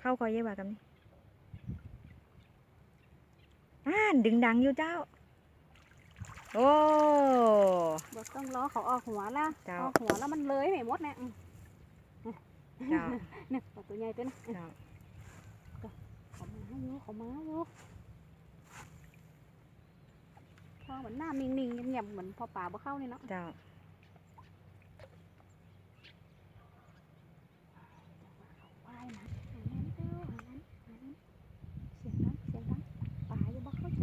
เข้าคอยเยอะว่ากันนี่อ่านดึงดังอยู่เจ้า โอ้บอกต้องล้อเขาออกหัวละเจ้าออกหัวแล้วมันเลยไม่หมดเนี่ยอืมเจ้าเนี่ยปลาตัวใหญ่ตัวนี้เจ้าเขามาอยู่เขามาอยู่พอเหมือนหน้านิ่งๆเงียบๆเหมือนพอป่าบ่เข้านี่เนาะเจ้า ว่ายนะหานั้นเจ้าหานั้นหานั้นเสียงดังเสียงดังป่าอยู่บ่เข้าใจ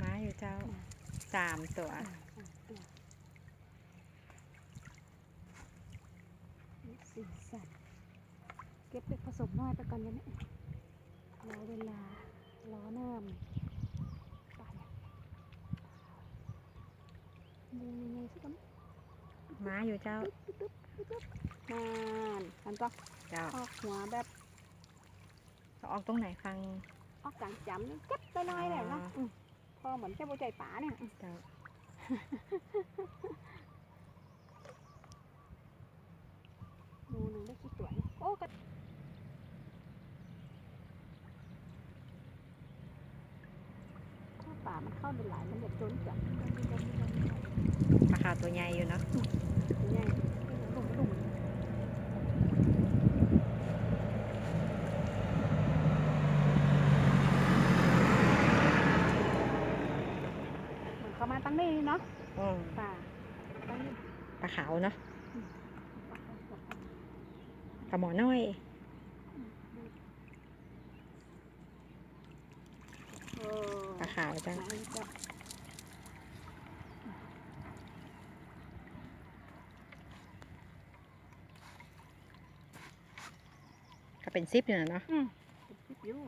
ม้าอยู่เจ้าสาม ตัวอ่าอ่าตัวนี่สี่สัตว์เก็บไปผสมน้อยไปก่อนยังเนี่ยรอเวลา รอน้ำป่าเนี่ยดูยังไงสักคนม้าอยู่เจ้านานมันก็เจ้าออกหัวแบบเอาออกตรงไหนฟังออกกลางจำนี่เก็บไปลอยเลยนะอ๋ออืมพอเหมือนเจ้าบัวใจป่าเนี่ยอืมเจ้า ดูหนึ่งได้กี่ตัวเนี่ยโอ้กระถ้าป่ามันเข้าไปหลายมันจะจนจับปลาขาตัวใหญ่อยู่เนาะ ใหญ่ดุ่มดุ่มเหมือนเขามาตั้งนี่เนาะ อืม ป่าตั้งนี่ ปลา ขาวเนาะป่าป่าป่าปลาหมอน้อยเออปลาขาวเจ้ามาอีกแล้วก็เป็นซิปอยู่นะเนาะอืมเป็นคลิปอยู่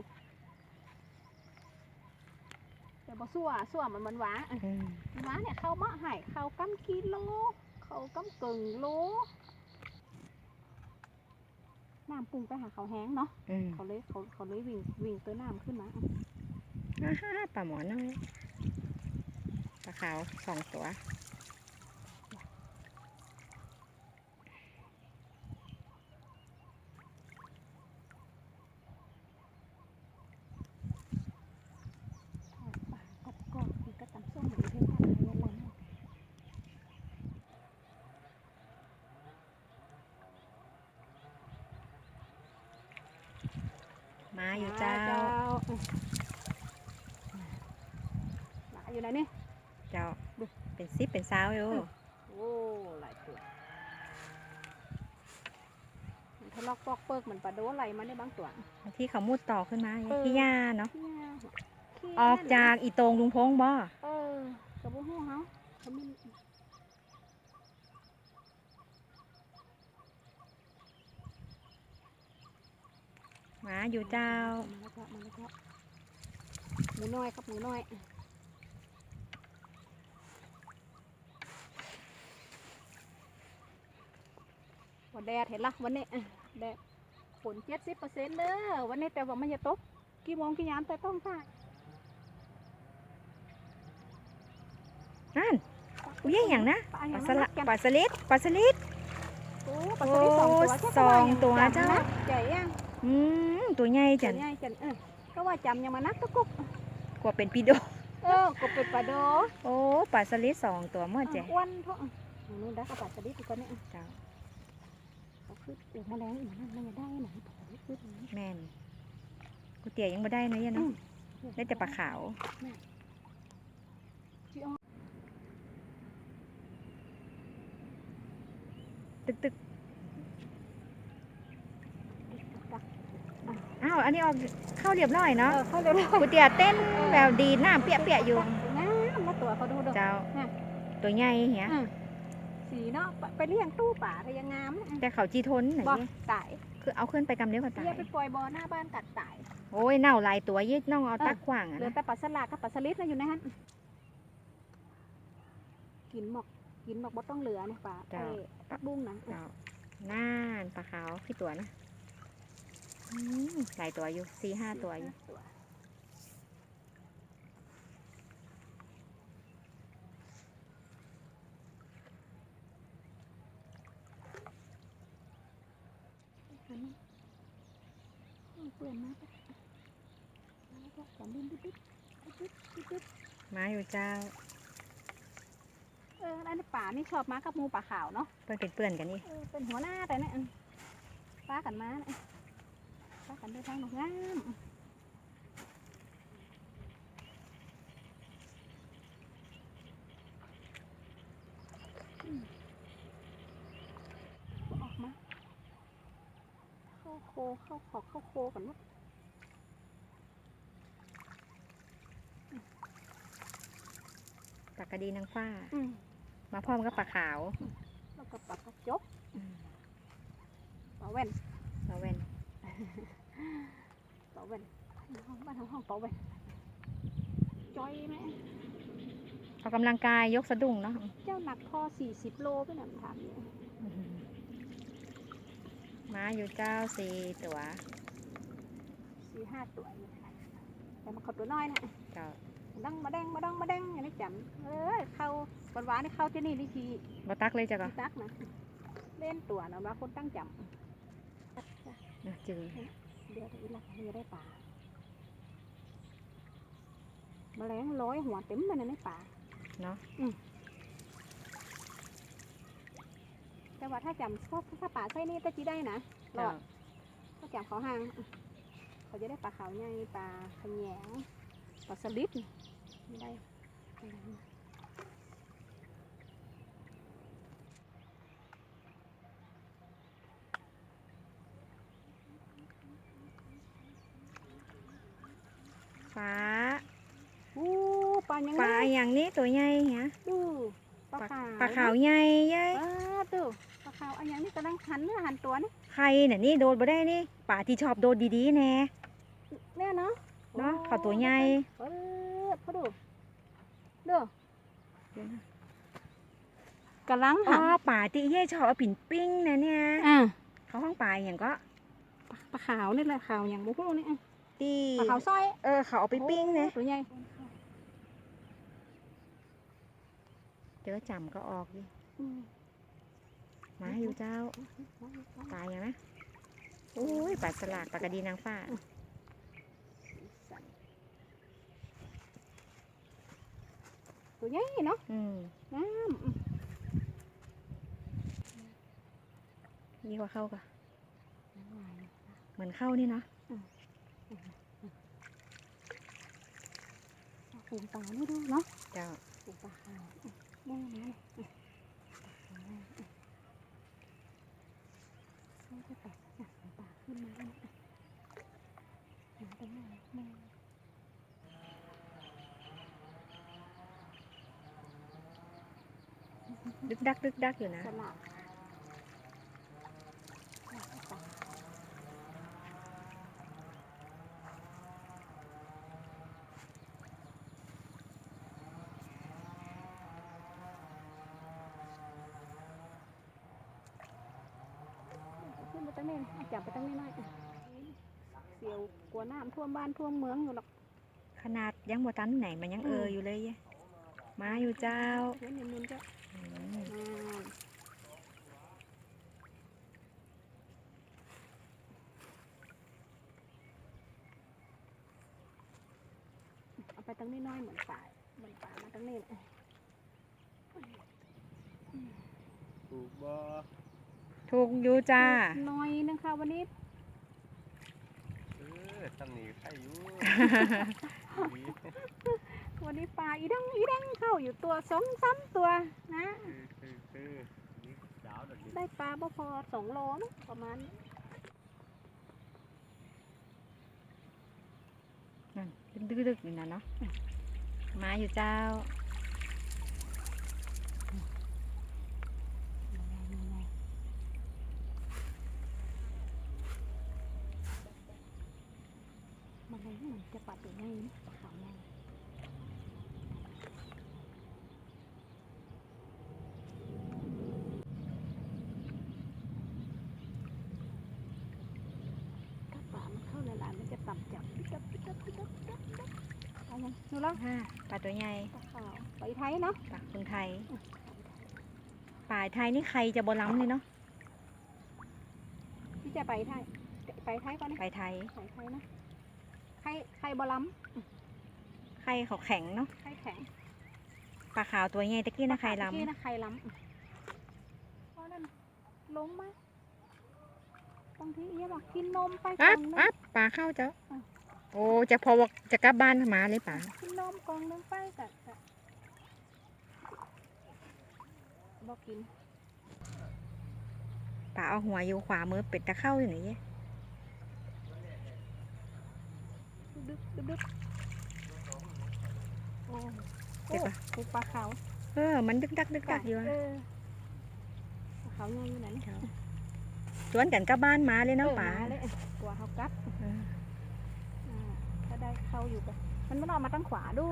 แต่บ่สั่วสั่วมันมันหวานอะอืมหวานเนี่ยเข้ามะไห่เข้ากำกิโลเข้า กำกึ่งโลน้ำปรุงไปหาเขาวแห้งเนาะอืมเขาเลยเขาเขาเลยวิ่งวิ่งเตัวน้ำขึ้นมาอะอ่าฮะปลาหมอน้อยปลาขาวสองตัว ทอดปลากรอบกรอบๆมันก็ตำส้มเหมือนเทศกาลไทยวันนั้น ม้าอยู่เจ้า หลายอยู่ไหนนี่เจ้าเป็นซิปเป็นซาวอยู่โอ้หลายตัวมันทะลอกปอกเปิกเหมือนปลาโดไหลมาได้บางตัวบางที่เขามุดต่อขึ้นมาอย่างเออพี่ย่าเนาะขี้ยาขี้ออกจากอีโตงลุงพงบ่เออกับบุ้งหูเขาเขาไม่ ม้าอยู่เจ้ามาแล้วก็มาแล้วก็หมูน้อยครับหมูน้อยวันแดดเห็นละวันนี้อะแดดฝนเจ็ดสิบเปอร์เซ็นต์เด้อวันนี้แต่ว่ามันจะตกกี่โมงกี่ยามแต่ต้องค่ะนั่นอุ้ยอย่างนะปลาปอย่าลางสนั้นละนะแกมปลาสลิดปลาสลิดโอ้ปลาสลิดสองตัวโอ้ใช่สองปะตัวจำเจ้านะใหญ่ยัง อืมตัวใหญ่จัจันนใหญ่จันเออก็ว่าจำยังมานักตะกุกกว่าเป็นปีโด เออก็เป็นปลาโดโอ้ปลาสลิดสองตัวเมื่อเจ๊อ้วนเพราะนู่นได้กับปลาสลิดอีกคนนี้เจ้าเขาคือเดี๋ยวแมลงอีกนั่นมันจะได้ไหนปลาสลิดคืออย่างนี้แม่นกูเตี๋ยยังไม่ได้นะเนี่ยเนาะได้แต่ปลาขาวที่อ้อตึกตึกตัก อ้าวอันนี้ออกเข้าเรียบร้อยเนาะเออเขาเร็วกูเตี๋ยเต้นแบบดีดน้ำเปียกๆอยู่งามมาตัวเขาดูดูเจ้าน่ะตัวใหญ่เหี้ยอืมสีเนาะไปเลี้ยงตู้ป่าทะยังงามแต่เขาจีทนไหนบ่เนี่ยตายคือเอาขึ้นไปกำเดียวก็ตาเลี้ยยไปปล่อยบ่อหน้าบ้านกัดตายโอ้ยเน่าหลายตัวยึดน้องเอาตักขวางเหอะลือนะแต่ปลาสลากกับปลาสลิดนะอยู่ในนั้นกินหมกกินหมกบ่ต้องเหลือเนี่ยปลาไอ้ปักบุ้งนะเจ้าน่านปลาขาวพี่ตัวนะอืม หลายตัวอยู่สี่ห้าตัวอยู่มาอยู่เจ้า เอออันป่านี่ชอบมากับมูป่าขาวเนาะเป็นเปื่อนกันนี่เป็นหัวหน้าแต่นี่ยป้ากันมาเนี่ยากันด้วยทางหนกงามอืมออกมา เข้าโคเข้าขอกเข้าโคกันหมดปากกระดีนางฟ้า อืมมาพร้อมกับปลาขาวแล้วก็ปักกระจกอืมเป่าแว่นเราเว้น เป่าแว่นห้องบ้านห้องเป่าแว่นจอยไหมออกกำลังกายยกสะดุ้งเนาะเจ้าหนักพอสี่สิบโลไปหน่อยถามอยู่มาอยู่เจ้าสี่ตัวสี่ห้าตัวอยู่แต่มาขับตัวน้อยนะเจ้าดังมาแดงมาดังมาแดงอย่างนี้จำเออเข้าหวานหวานๆนี่เข้าที่นี่นี่ทีบตักเลยจ้ะก็ตักนะเล่นตัวนะว่าคนตั้งจน่ะจึงำ เดี๋ยวอีหลักเรือได้ป่าแมลงร้อยหัวเต็มเลยนะในป่าเนาะแต่ว่าถ้าจำชอบถ้าป่าใช่นี่ก็จีได้นะหลอดถ้าจำเขาห่าง เขาจะได้ปลาขาวใหญ่ปลาขยงปลาสลิดไม่ได้ไม่ได้ ฟ้า อู้ ปลายังปลาไงอย่างนี้ตัวใหญ่เหี้ยดูปลาขาวปลาขาวใหญ่เย้ยเออดูปลาขาวอันยังนี่กำลังหันเนื้อหันตัวนี่ใครน่ะนี่โดนบ่ได้นี่ปลาที่ชอบโดนดีๆแน่เนี่ยเนาะเนาะเขาตัวใหญ่เออพอดูดูกำลังอ๋อหันปลาที่เย่ชอบเอาปิ่นปิ้งนะเนี่ยอ่าเขาห้องปลาอย่างก็ปลาขาวนี่แหละขาวอย่างบุกลูกนี่อะที่ปลาขาวสร้อยเออเขาเอาไปปิ้งนะตัวใหญ่ เจอจำก็ออกดิอืมมาอยู่เจ้าปลาอย่างนะอุ้ยปลาสลัดปลากระดีนางฟ้าตัวใหญ่เนาะอืมงามอืมนี่กว่าเข้าก็เหมือนเข้านี่เนาะฝูงปลานี่ดูเนาะเจ้าฝูงปลา ขาวอืมแม่นะเนี่ยอืมนี่ก็แปลกนะฝูงปลาขึ้นมาแล้วนะหาตรงไหนแม่ดึกดักดึกดักอยู่นะสลับสลับปลาขึ้น ไปตั้งนี้เอาจับไปตั้งนี้หน่อยเสียวกลัวน้ำท่วมบ้านท่วมเมืองอยู่หรอกขนาดยังบ่ตันไหนมันยังเอออยู่เลยย้มาอยู่เจ้าเห็นเงินๆก็อืมมาเอาไปตั้งนี้น้อยเหมือนป่าเหมือนป่ามาตั้งนี้ถูกบ่ ถูกอยู่จ้า น้อยนึงค่ะวันนี้ เออทำนี่ใครอยู่ดีวันนี้ปลาอีดังอีดังเข้าอยู่ตัวสองสามตัวนะคือคือคือนี่ดาวดอกนี้ได้ปลาบ่พอสองโลมั้งประมาณนี้นั่นดึกดึกๆอยู่นะเนาะมาอยู่เจ้า มันอะไรมันจะ ปัดอยู่ไงนะปลาขาวไงถ้าปลามันเข้าหลายๆมันจะต่ำจับปิ๊กกับปิ๊บปิ๊บปิ๊บปิ๊กกับเอายังดูแล้วอ่าปลาตัวใหญ่ปลาขาวไปไทยเนาะปลาคนไทยปลาไทยนี่ใครจะบล้ำเลยเนาะที่จะไปไทยไปไทยก่อนนี่ไปไทยไปไทยนะ ไข่ไข่บอล้ไข่เขาแข็งเนาะำไข่แข็ง ปลาขาวตัวใหญ่ตะกี้นะไข่ล้นี่นะไข่ล้ำเพราะนั่นลงมาบางทีเอี้ยบอกกินนมไปำกล่อัอบงหนึอังบปลาเข้าเจ้าอะโอ้จะพอว่าจะกลับบ้านมาเลยป่ากินนมกล่องหนึงไปแต่แต่บอกกินป่าเอาหัวอยู่ขวามือเป็ดตะเข้าอยู่ไหนเนี่ย ดึกดึกดึกโอ้เจ็บปะปลูกปลาขาวเออ มันดึกดักดึกดักอยู่อะเปลาขาวยังอยู่ไหนนี่ชวนกันกลับบ้านมาเลยเนาะเออป่ามาเลยกลัวเขากัดเอออ่าถ้าได้เข้าอยู่ไปมันมันออกมาทางขวาดู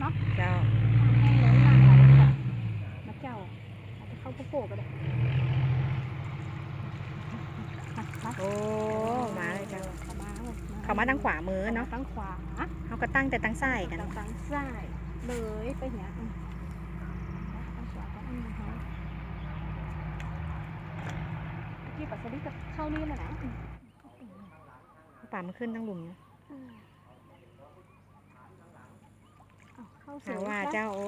เนาะเจ้าแห้งเลยมากเลยมาเจ้าอาจจะเข้าโป๊ะก็ได้มามา โอ้มาเลยเจ้าเข้ามาเลยเขามาทางขวามือเนาะทางขวาเขาก็ตั้งแต่ตั้งซ้ายกันทางซ้ายเลยไปเนี่ยอืมทางขวาก็อืมเขาเมื่อกี้ปัสสาวะก็เข้านี่แหละนะอืมป่ามันขึ้นทั้งหลุมนะอืมเอาเข้าหาสู่ว่าซะเจ้าโอ้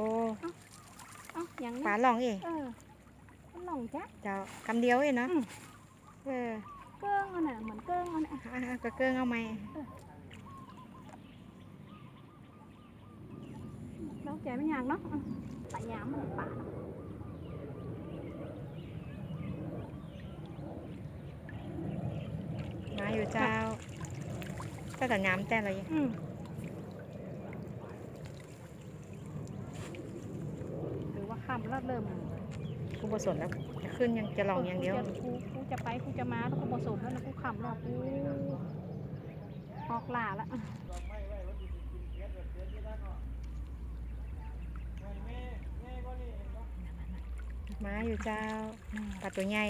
เอ้าอย่างนี้ป่าลองเองเออมันหลงจ้ะเจ้าคำเดียวเองเนาะอืมเออ กิ้งเอันน่ะอะก็เกิ้งเอาไหมน้องแกไม่อยากเนาะอืมปลาหยามมันป่ามาอยู่เจ้า ก็แต่น้ำแต่อะไรอืมหรือว่าคำแล้วเริ่มกูผสมแล้วจะ ขึ้นยังจะลองอย่างเดียวกูจะกูกูจะไปกูจะมาแล้วกูผสมแล้วนะกูคำแล้วกูออกล่าละมาอยู่เจ้าปลาตัวใหญ่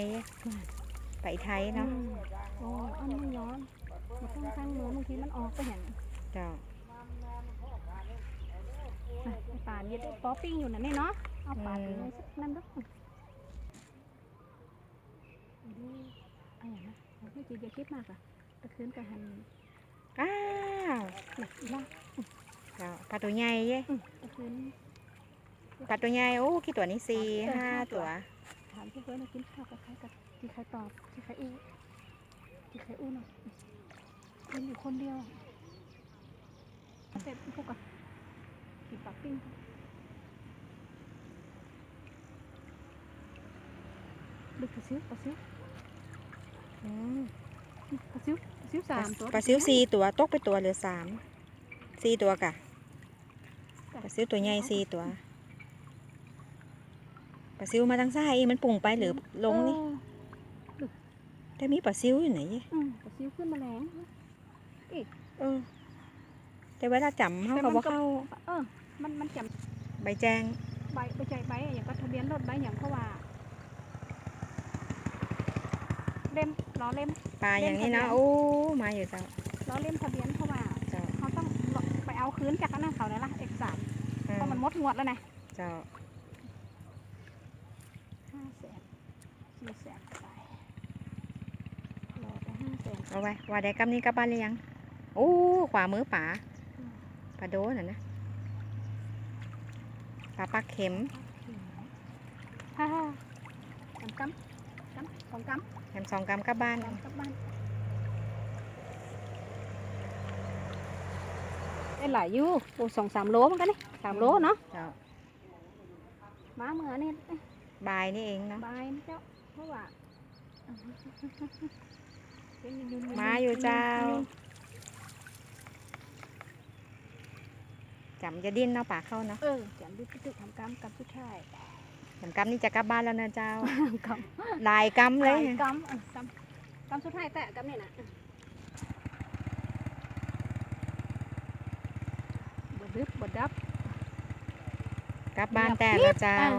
ไปไทยเนาะอืมโอ้อันนี้ร้อนมาตั้งข้างมือบางทีมันออกไปเห็นเจ้าอะไอ้ป่านเย็ดไอ้ป๊อปปิ้งอยู่นั่นนี่เนาะเอาป่านไปเลยสักนั่นด้วยดูอะไรนะ เราไม่จีจะคิดมากอะตะคืนกับหันอ้าวเนี่ยอีล่าเจ้าปลาตัวใหญ่เย้อืมตะคืนปลาตัวใหญ่โอ้กี่ตัวนี้สี่เออห้าห้าตัตัววถามพี่เฟิร์นว่ากินข้าวกับใครกับที่ใครตอบที่ใครอู้ที่ใครอู้เนาะกินอยู่คนเดียวเสร็จพวกอะกินปักปิ้งดึกกระซิวกระซิวอืม กระซิวกระซิวสามตัวปลาซิวสี่ตัวตกไปตัวเหลือสามสี่ตัวกะปลาซิวตัวใหญ่สี่ตัวปลาซิวมาทางซ้ายมันปุ่งไปหรือลงนี่เออแต่มีปลาซิวอยู่ไหนเย้อืมกระซิวขึ้นมาแรงเออแต่เวลาจำเขาก็บอกเข้าเออมันมันจใบแจ้งำใบใบใจใบอะอย่างก็ทะเบียนรถใบอย่างเพราะว่า เล่มล้อเล่ม ปลาอย่างนี้เนาะเล่นทะเบียนโอ้มาอยู่เจ้าล้อเล่มทะเบียนเพราะว่าเจ้าเขาต้องไปเอาคืนจากอันนั้นเขาเนี่ยละเอกสารอืเพราะมันหมดงวดแล้วนะเจ้าห้าแสนสี่แสนไปรอไปห้าแสนเอาไว้ว่าได้กำนี้กลับบ้านหรือยังโอ้ขวามือป๋าปลาโดน่ะนะปลาปลาเข็มฮ่าฮ่ากำกำกำสองกำ แถมสองกำกลับบ้านกำกลับบ้านได้หลายอยู่โอ้สองสามโลเหมือนกันนี่สามโลเนาะเจ้ามาเมื่อนี่บายนี่เองเนาะบายนะเจ้าเพราะว่าเป็นยืนมาอยู่เจ้าจำจะดิ้นเนาะป่าเข้าเนาะเออจำดูตึกทำกรรมกับผู้ชาย แถมกำนี่จะกลับบ้านแล้วนะเจ้ากรรมลายกำเลยกรรมเออกรรมกรรมสุดท้ายแต่กรรมนี่นะบดดึบบดดับ กลับบ้านแต่ละเจ้าอ่า